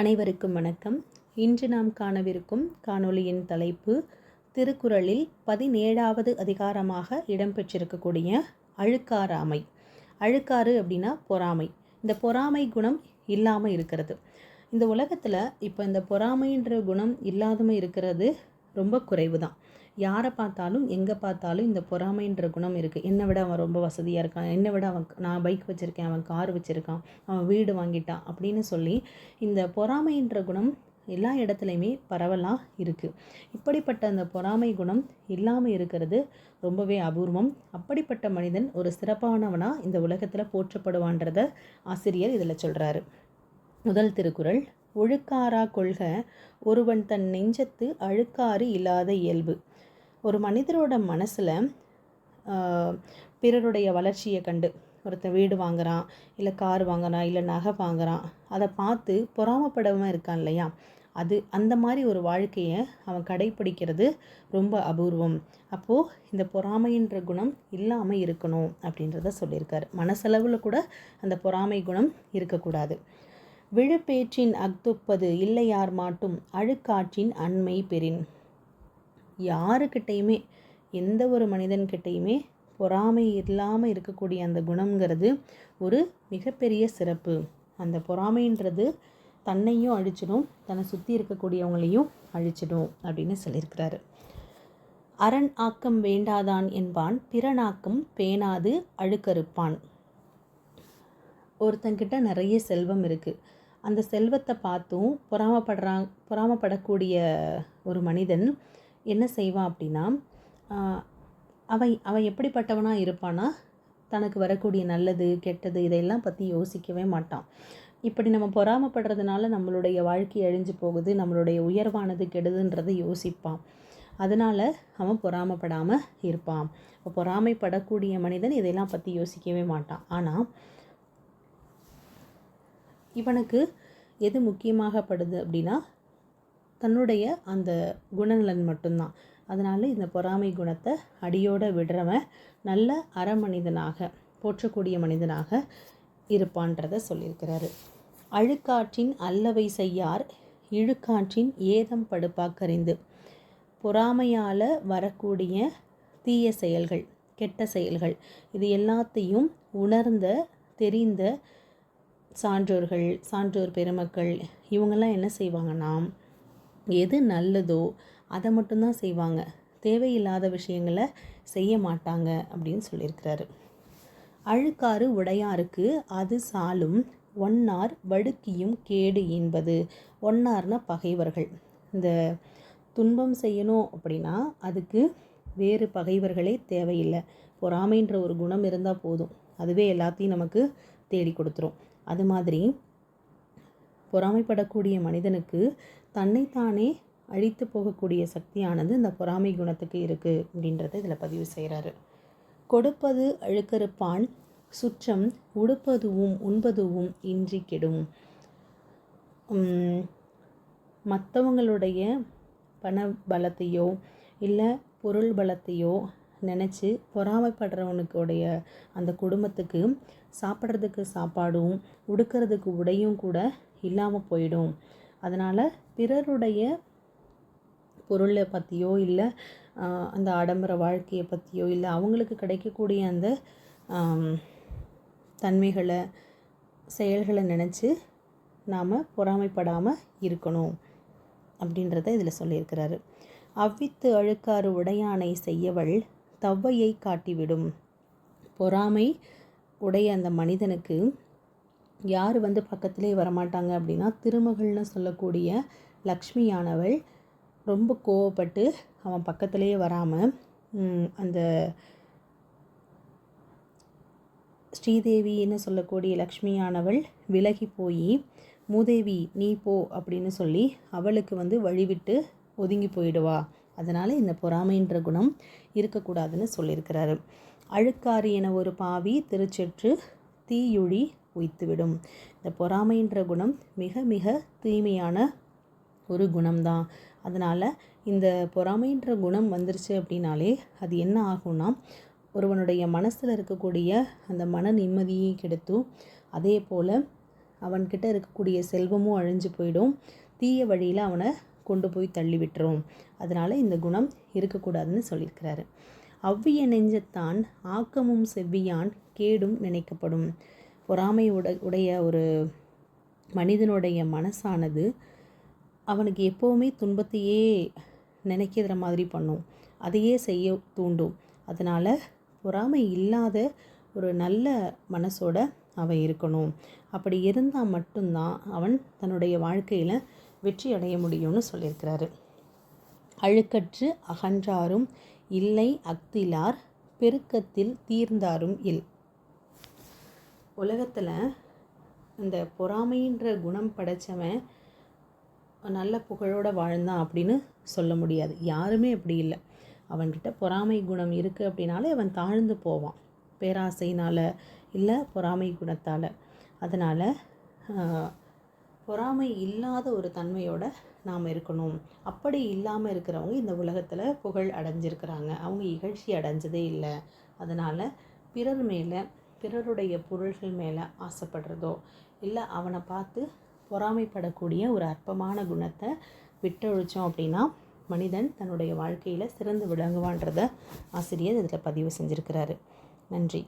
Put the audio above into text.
அனைவருக்கும் வணக்கம். இன்று நாம் காணவிருக்கும் காணொளியின் தலைப்பு திருக்குறளில் பதினேழாவது அதிகாரமாக இடம்பெற்றிருக்கக்கூடிய அழுக்காராமை அழுக்காறு அப்படின்னா பொறாமை. இந்த பொறாமை குணம் இல்லாமல் இருக்கிறது. இந்த உலகத்தில் இப்போ இந்த பொறாமைன்ற குணம் இல்லாதமே இருக்கிறது ரொம்ப குறைவு தான் யாரை பார்த்தாலும் எங்கே பார்த்தாலும் இந்த பொறாமைன்ற குணம் இருக்குது என்னை விட அவன் ரொம்ப வசதியாக இருக்கான். என்னை விட அவன் நான் பைக் வச்சுருக்கேன் அவன் கார் வச்சுருக்கான் அவன் வீடு வாங்கிட்டான் அப்படின்னு சொல்லி இந்த பொறாமைன்ற குணம் எல்லா இடத்துலையுமே பரவலாக இருக்குது இப்படிப்பட்ட அந்த பொறாமை குணம் இல்லாமல் இருக்கிறது ரொம்பவே அபூர்வம். அப்படிப்பட்ட மனிதன் ஒரு சிறப்பானவனாக இந்த உலகத்தில் போற்றப்படுவான்றத ஆசிரியர் இதில் சொல்கிறாரு முதல் திருக்குறள் ஒழுக்காரா கொள்க ஒருவன் தன் நெஞ்சத்து அழுக்காறு இல்லாத இயல்பு. ஒரு மனிதரோட மனசில் பிறருடைய வளர்ச்சியை கண்டு ஒருத்தன் வீடு வாங்குகிறான் இல்லை கார் வாங்குறான் இல்லை நகை வாங்குறான் அதை பார்த்து பொறாமப்படவும் இருக்கான் இல்லையா? அது அந்த மாதிரி ஒரு வாழ்க்கையை அவன் கடைப்பிடிக்கிறது ரொம்ப அபூர்வம். அப்போது இந்த பொறாமைன்ற குணம் இல்லாமல் இருக்கணும் அப்படின்றத சொல்லியிருக்காரு. மனசளவில் கூட அந்த பொறாமை குணம் இருக்கக்கூடாது. விழுப்பேற்றின் அக்துப்பது இல்லையார் மாட்டும் அழுக்காற்றின் அண்மை பெறின். யாருக்கிட்டேயுமே எந்த ஒரு மனிதன்கிட்டையுமே பொறாமை இல்லாமல் இருக்கக்கூடிய அந்த குணங்கிறது ஒரு மிகப்பெரிய சிறப்பு. அந்த பொறாமைன்றது தன்னையும் அழிச்சிடும் தன்னை சுற்றி இருக்கக்கூடியவங்களையும் அழிச்சிடும் அப்படின்னு சொல்லியிருக்கிறாரு. அரண் ஆக்கம் வேண்டாதான் என்பான் பிறனாக்கம் பேணாது அழுக்கறுப்பான். ஒருத்தங்கிட்ட நிறைய செல்வம் இருக்குது அந்த செல்வத்தை பார்த்தும் பொறாமப்படுறான் பொறாமப்படக்கூடிய ஒரு மனிதன் என்ன செய்வான் அப்படின்னா அவன் அவன் எப்படிப்பட்டவனாக இருப்பானா? தனக்கு வரக்கூடிய நல்லது கெட்டது இதையெல்லாம் பற்றி யோசிக்கவே மாட்டான். இப்படி நம்ம பொறாமப்படுறதுனால நம்மளுடைய வாழ்க்கை அழிஞ்சு போகுது நம்மளுடைய உயர்வானது கெடுதுன்றதை யோசிப்பான். அதனால் அவன் பொறாமப்படாமல் இருப்பான். இப்போ பொறாமைப்படக்கூடிய மனிதன் இதையெல்லாம் பற்றி யோசிக்கவே மாட்டான். ஆனால் இவனுக்கு எது முக்கியமாகப்படுது அப்படின்னா தன்னுடைய அந்த குணநலன் மட்டும்தான். அதனால் இந்த பொறாமை குணத்தை அடியோடு விடுறவன் நல்ல அறமனிதனாக போற்றக்கூடிய மனிதனாக இருப்பான்றத சொல்லியிருக்கிறாரு. அழுக்காற்றின் அல்லவை செய்யார் இழுக்காற்றின் ஏதம் படுப்பாக்கறிந்து. பொறாமையால் வரக்கூடிய தீய செயல்கள் கெட்ட செயல்கள் இது எல்லாத்தையும் உணர்ந்த தெரிந்த சான்றோர்கள் சான்றோர் பெருமக்கள் இவங்கெல்லாம் என்ன செய்வாங்கன்னா எது நல்லதோ அதை மட்டும்தான் செய்வாங்க. தேவையில்லாத விஷயங்களை செய்ய மாட்டாங்க அப்படின்னு சொல்லியிருக்கிறாரு. அழுக்காறு உடையாருக்கு அது சாலும் ஒன்னார் வடுக்கியும் கேடு என்பது. ஒன்னார்னா பகைவர்கள். இந்த துன்பம் செய்யணும் அப்படின்னா அதுக்கு வேறு பகைவர்களே தேவையில்லை. பொறாமைன்ற ஒரு குணம் இருந்தால் போதும். அதுவே எல்லாத்தையும் நமக்கு தேடி கொடுத்துரும். அது மாதிரி பொறாமைப்படக்கூடிய மனிதனுக்கு தன்னைத்தானே அழித்து போகக்கூடிய சக்தியானது இந்த பொறாமை குணத்துக்கு இருக்குது அப்படின்றத இதில் பதிவு செய்கிறாரு கொடுப்பது அழுக்கறுப்பான் சுற்றம் உடுப்பதுவும் உண்பதுவும் இன்றி கெடும். மற்றவங்களுடைய பண பலத்தையோ இல்லை பொருள் பலத்தையோ நினச்சி பொறாமைப்படுறவனுக்குடைய அந்த குடும்பத்துக்கு சாப்பிட்றதுக்கு சாப்பாடும் உடுக்கிறதுக்கு உடையும் கூட இல்லாமல் போயிடும். அதனால் பிறருடைய பொருளை பற்றியோ இல்லை அந்த ஆடம்பர வாழ்க்கையை பற்றியோ இல்லை அவங்களுக்கு கிடைக்கக்கூடிய அந்த தன்மைகளை செயல்களை நினச்சி நாம் பொறாமைப்படாமல் இருக்கணும் அப்படின்றத இதில் சொல்லியிருக்கிறாரு. அவ்வித்து அழுக்காறு உடையானை செய்யவள் தவ்வையை காட்டிவிடும். பொறாமை உடைய அந்த மனிதனுக்கு யார் வந்து பக்கத்திலே வரமாட்டாங்க அப்படின்னா திருமகள்னு சொல்லக்கூடிய லக்ஷ்மியானவள். ரொம்ப கோவப்பட்டு அவன் பக்கத்திலேயே வராமல் அந்த ஸ்ரீதேவின்னு சொல்லக்கூடிய லக்ஷ்மியானவள் விலகி போய் மூதேவி நீ போ அப்படின்னு சொல்லி அவளுக்கு வந்து வழிவிட்டு ஒதுங்கி போயிடுவா. அதனால் இந்த பொறாமைன்ற குணம் இருக்கக்கூடாதுன்னு சொல்லியிருக்கிறாரு. அழுக்காறு என ஒரு பாவி திருச்செற்று தீயுழி உய்த்துவிடும். இந்த பொறாமைன்ற குணம் மிக மிக தூய்மையான ஒரு குணம்தான். அதனால் இந்த பொறாமைன்ற குணம் வந்துருச்சு அப்படின்னாலே அது என்ன ஆகும்னா ஒருவனுடைய மனசில் இருக்கக்கூடிய அந்த மன நிம்மதியை கெடுத்தும். அதே போல் அவன்கிட்ட இருக்கக்கூடிய செல்வமும் அழிஞ்சு போயிடும். தீய வழியில் அவனை கொண்டு போய் தள்ளி விட்டுரும் அதனால் இந்த குணம் இருக்கக்கூடாதுன்னு சொல்லியிருக்கிறாரு. அவ்விய நெஞ்சத்தான் ஆக்கமும் செவ்வியான் கேடும் நினைக்கப்படும். பொறாமை உட உடைய ஒரு மனிதனுடைய மனசானது அவனுக்கு எப்போவுமே துன்பத்தையே நினைக்கிற மாதிரி பண்ணும். அதையே செய்ய தூண்டும். அதனால் பொறாமை இல்லாத ஒரு நல்ல மனசோட அவன் இருக்கணும். அப்படி இருந்தால் மட்டும்தான் அவன் தன்னுடைய வாழ்க்கையில் வெற்றி அடைய முடியும்னு சொல்லியிருக்கிறாரு. அழுக்கற்று அகன்றாரும் இல்லை அக்திலார் பெருக்கத்தில் தீர்ந்தாரும் இல். உலகத்தில் இந்த பொறாமைன்ற குணம் படைச்சவன் நல்ல புகழோடு வாழ்ந்தான் அப்படின்னு சொல்ல முடியாது. யாருமே அப்படி இல்லை. அவன்கிட்ட பொறாமை குணம் இருக்குது அப்படின்னாலே அவன் தாழ்ந்து போவான். பேராசைனால் இல்லை பொறாமை குணத்தால். அதனால் பொறாமை இல்லாத ஒரு தன்மையோட நாம் இருக்கணும். அப்படி இல்லாமல் இருக்கிறவங்க இந்த உலகத்தில் புகழ் அடைஞ்சிருக்கிறாங்க. அவங்க இகழ்ச்சி அடைஞ்சதே இல்லை. அதனால் பிறர் மேலே பிறருடைய பொருள்கள் மேலே ஆசைப்படுறதோ இல்லை அவனை பார்த்து பொறாமைப்படக்கூடிய ஒரு அற்பமான குணத்தை விட்டொழிச்சோம் அப்படின்னா மனிதன் தன்னுடைய வாழ்க்கையில் சிறந்து விளங்குவான்றத ஆசிரியர் இதில் பதிவு செஞ்சுருக்கிறாரு. நன்றி.